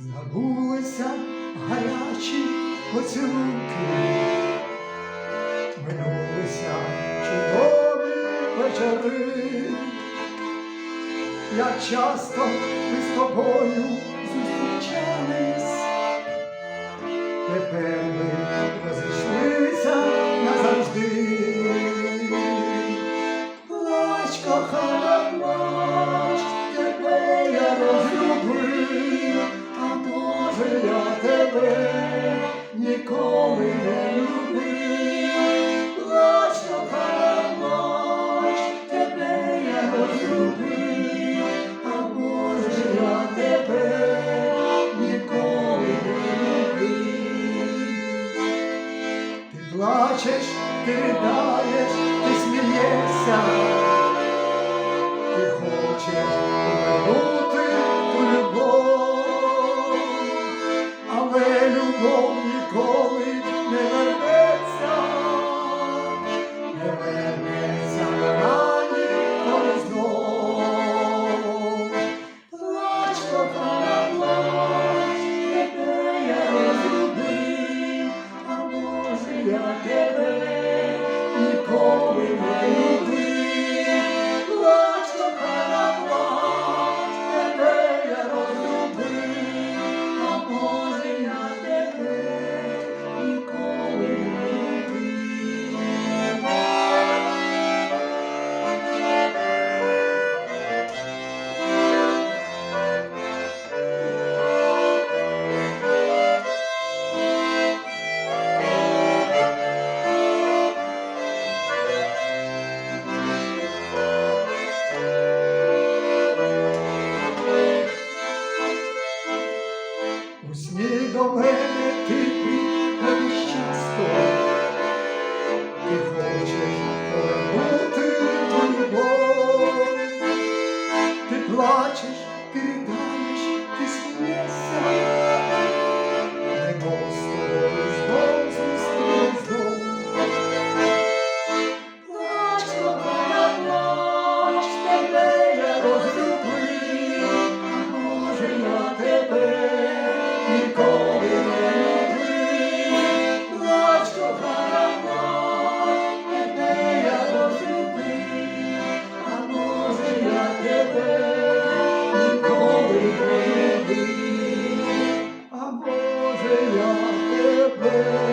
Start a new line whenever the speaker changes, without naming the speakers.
забулися гарячі поцілунки, минулися чудові вечори, як часто ми з тобою зустрічались тепер. Spirit away. Amen.